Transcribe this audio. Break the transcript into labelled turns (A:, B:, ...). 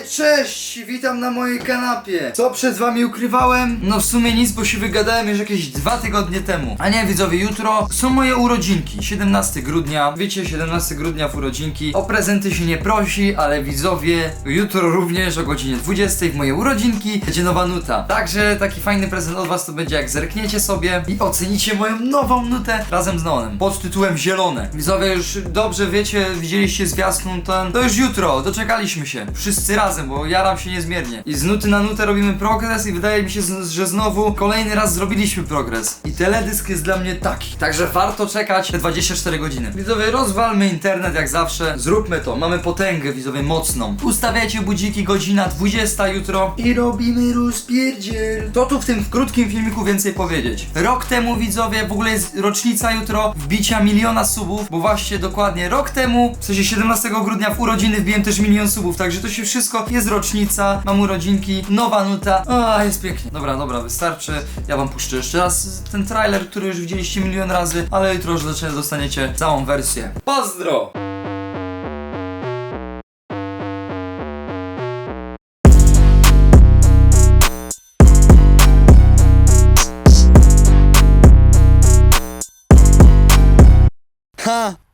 A: Cześć! Witam na mojej kanapie. Co przed wami ukrywałem? No w sumie nic, bo się wygadałem już jakieś dwa tygodnie temu. A nie, widzowie, jutro są moje urodzinki. 17 grudnia. Wiecie, 17 grudnia w urodzinki. O prezenty się nie prosi, ale widzowie, jutro również o godzinie 20 w moje urodzinki będzie nowa nuta. Także taki fajny prezent od was to będzie jak zerkniecie sobie i ocenicie moją nową nutę razem z Nonem. Pod tytułem Zielone. Widzowie, już dobrze wiecie, widzieliście zwiastun ten. To już jutro, doczekaliśmy się. Wszyscy razem, bo jaram się niezmiernie. I z nuty na nutę robimy progres i wydaje mi się, że znowu kolejny raz zrobiliśmy progres. I teledysk jest dla mnie taki. Także warto czekać te 24 godziny. Widzowie, rozwalmy internet jak zawsze. Zróbmy to. Mamy potęgę, widzowie, mocną. Ustawiajcie budziki, godzina 20 jutro i robimy rozpierdziel. To tu w tym krótkim filmiku więcej powiedzieć. Rok temu, widzowie, w ogóle jest rocznica jutro wbicia miliona subów, bo właśnie dokładnie rok temu, w sensie 17 grudnia w urodziny wbiłem też milion subów, także to się wszystko, jest rocznica, mam urodzinki, nowa nuta, a jest pięknie. Dobra, dobra, wystarczy, ja wam puszczę jeszcze raz ten trailer, który już widzieliście milion razy, ale jutro już dostaniecie całą wersję. Pozdro!
B: Ha!